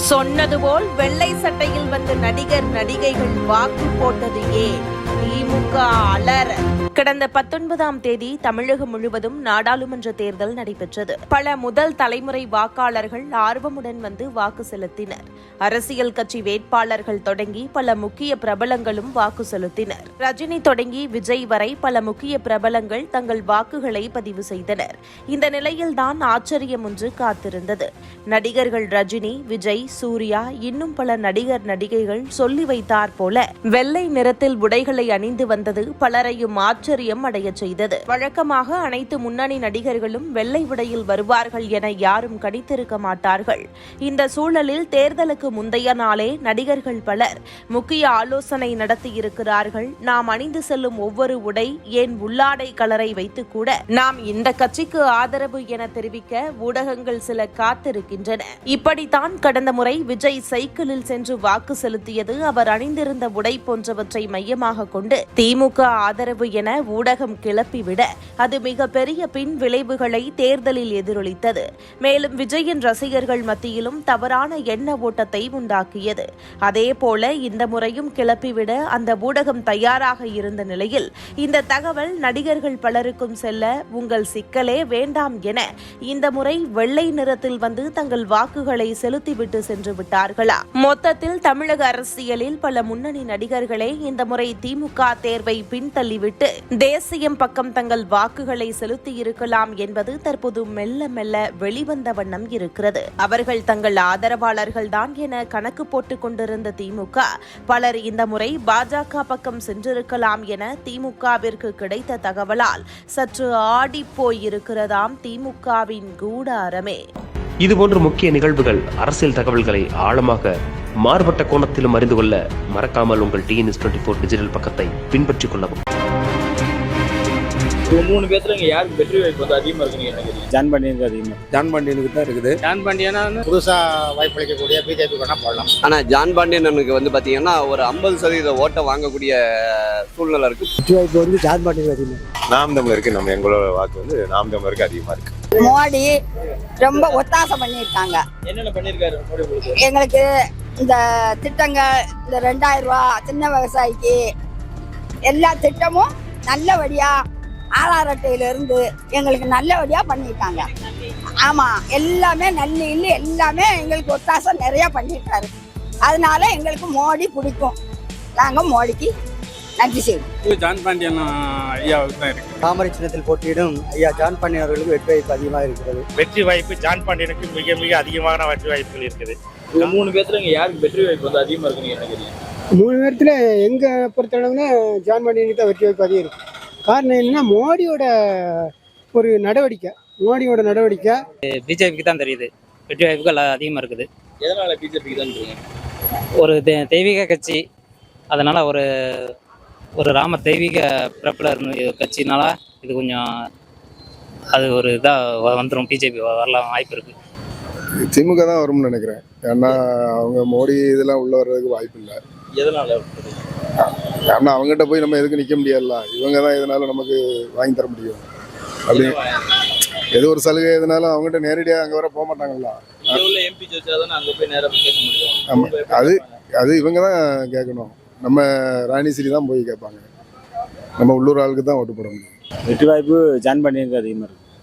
சொன்னது போல் வெள்ளை சட்டையில் வந்த நடிகர் நடிகைகள் வாக்கு போட்டது ஏன்? திமுக அலர் கடந்த பத்தொன்பதாம் தேதி தமிழகம் முழுவதும் நாடாளுமன்ற தேர்தல் நடைபெற்றது. பல முதல் தலைமுறை வாக்காளர்கள் ஆர்வமுடன் வந்து வாக்கு செலுத்தினர். அரசியல் கட்சி வேட்பாளர்கள் தொடங்கி பல முக்கிய பிரபலங்களும் வாக்கு செலுத்தினர். ரஜினி தொடங்கி விஜய் வரை பல முக்கிய பிரபலங்கள் தங்கள் வாக்குகளை பதிவு செய்தனர். இந்த நிலையில்தான் ஆச்சரியம் ஒன்று காத்திருந்தது. நடிகர்கள் ரஜினி விஜய் சூர்யா இன்னும் பல நடிகர் நடிகைகள் சொல்லி வைத்தார் போல வெள்ளை நிறத்தில் உடைகளை அணிந்து வந்தது பலரையும் ஆச்சரியம் அடைய செய்தது. வழக்கமாக அனைத்து முன்னணி நடிகர்களும் வெள்ளை உடையில் வருவார்கள் என யாரும் கணித்திருக்க மாட்டார்கள். இந்த சூழலில் தேர்தலுக்கு முந்தைய நாளே நடிகர்கள் பலர் முக்கிய ஆலோசனை நடத்தியிருக்கிறார்கள். நாம் அணிந்து செல்லும் ஒவ்வொரு உடை ஏன் உள்ளாடை கலரை வைத்து கூட நாம் இந்த கட்சிக்கு ஆதரவு என தெரிவிக்க ஊடகங்கள் சில காத்திருக்கின்றன. இப்படித்தான் கடந்த முறை விஜய் சைக்கிளில் சென்று வாக்கு செலுத்தியது. அவர் அணிந்திருந்த உடை போன்றவற்றை மையமாக கொண்டு திமுக ஆதரவு என ஊடகம் கிளப்பிவிட அது மிகப்பெரிய பின் விளைவுகளை தேர்தலில் எதிரொலித்தது. மேலும் விஜயின் ரசிகர்கள் மத்தியிலும் தவறான எண்ண ஓட்டத்தை உண்டாக்கியது. அதேபோல இந்த முறையும் கிளப்பிவிட அந்த ஊடகம் தயாராக இருந்த நிலையில் இந்த தகவல் நடிகர்கள் பலருக்கும் செல்ல உங்கள் சிக்கலே வேண்டாம் என இந்த முறை வெள்ளை நிறத்தில் வந்து தங்கள் வாக்குகளை செலுத்திவிட்டு சென்று விட்டார்களா? மொத்தத்தில் தமிழக அரசியலில் பல முன்னணி நடிகர்களே இந்த முறை திமுக தேர்வை பின்தள்ளிவிட்டு தேசியம் பக்கம் தங்கள் வாக்குகளை செலுத்தி இருக்கலாம் என்பது தற்போது மெல்ல மெல்ல வெளிவந்த வண்ணம் இருக்கிறது. அவர்கள் தங்கள் ஆதரவாளர்கள் தான் என கணக்கு போட்டுக் கொண்டிருந்த திமுக பலர் இந்த முறை பாஜக பக்கம் சென்றிருக்கலாம் என திமுகவிற்கு கிடைத்த தகவலால் சற்று ஆடிப்போய் இருக்கிறதாம் திமுகவின் கூடாரமே. இதுபோன்ற முக்கிய நிகழ்வுகள் அரசியல் தகவல்களை ஆழமாக மாறுபட்ட கோணத்திலும் அறிந்து கொள்ள மறக்காமல் உங்கள் டிஎன்எஸ் டுவெண்ட்டி ஃபோர் டிஜிட்டல் பக்கத்தை பின்பற்றிக் கொள்ளவும். மூணு பேர்த்துல இங்க யாருக்கு வெற்றி வாய்ப்பு வந்து அதிகமா இருக்குன்னு என்ன கேட்டீங்க ஜான் பண்ணியனுக்கு அதிகமாக ஜான் பாண்டியனுக்கு தான் இருக்குது. ஜான் பாண்டியனா புதுசா வாய்ப்பளிக்கக்கூடிய பிஜேபி வேணா போடலாம். ஆனா ஜான் பாண்டியனுக்கு வந்து பாத்தீங்கன்னா ஒரு ஐம்பது சதவீத ஓட்டை வாங்கக்கூடிய சூழ்நிலை இருக்கு. வெற்றி வாய்ப்பு வந்து ஜான் பாண்டியனுக்கு அதிகமாக நாம் தமிழருக்கு நம்ம எங்களோட வாக்கு வந்து நாம் தமிழருக்கு அதிகமா இருக்கு. மோடி ரொம்ப ஒத்தாசை பண்ணியிருக்காங்க. எங்களுக்கு இந்த திட்டங்கள் இந்த ரெண்டாயிரம் ரூபா சின்ன விவசாயிக்கு எல்லா திட்டமும் நல்லபடியா ஆதார் இருந்து எங்களுக்கு நல்லபடியா பண்ணியிருக்காங்க. ஆமா எல்லாமே நல்ல இல்ல எல்லாமே எங்களுக்கு ஒத்தாசை நிறைய பண்ணியிருக்காரு. அதனால எங்களுக்கு மோடி பிடிக்கும். நாங்க மோடிக்கு நன்றி செய்வோம் ஜான் பாண்டியன் ஐயாவுக்கு தான் இருக்கு. தாமரை சின்னத்தில் போட்டியிடும் ஐயா ஜான் பாண்டியன் அவர்களுக்கு வெற்றி வாய்ப்பு அதிகமாக இருக்கிறது. வெற்றி வாய்ப்பு ஜான் பாண்டியனுக்கு மிக மிக அதிகமான வெற்றி வாய்ப்புகள் இருக்குது. இவங்க மூணு பேர்த்துல இங்க யாருக்கு வெற்றி வாய்ப்பு வந்து அதிகமா இருக்குன்னு என்ன கேட்டீங்க மூணு பேர்த்தில் எங்கள் பொறுத்தளவுல ஜான் பாண்டியனுக்கு தான் வெற்றி வாய்ப்பு அதிகம் இருக்கு. காரணம் என்னன்னா மோடியோட ஒரு நடவடிக்கை மோடியோட நடவடிக்கை. பிஜேபிக்கு தான் தெரியுது. வெற்றி வாய்ப்புகள் அதிகமாக இருக்குது. எதனால பிஜேபிக்கு தான் இருக்கீங்க ஒரு தெ- தெய்வீக கட்சி அதனால் ஒரு ஒரு ராம தெய்வீக பிறப்பில் இருந்து கட்சினால இது கொஞ்சம் அது ஒரு இதாக வந்துடும் பிஜேபி வரலாம் வாய்ப்பு இருக்குது திமுக தான் வரும்னு நினைக்கிறேன். ஏன்னா அவங்க மோடி இதெல்லாம் உள்ள வர்றதுக்கு வாய்ப்பு இல்லை. எதனால? ஏன்னா அவங்ககிட்ட போய் நம்ம எதுக்கு நிக்க முடியாதுல்ல? இவங்க தான் இதனால நமக்கு வாங்கி தர முடியும்? அப்படி எது ஒரு சலுகை எதுனாலும் அவங்ககிட்ட நேரடியாக அங்கே வர போக மாட்டாங்கல்ல? அது-? அது இவங்க தான் கேட்கணும். நம்ம ராணிசிரி தான் போய் கேட்பாங்க. நம்ம உள்ளூர் ஆளுக்கு தான் ஓட்டு போட முடியும். வெற்றி வாய்ப்பு ஜான் பாண்டியனுக்கு அதிகமாக இருக்கு.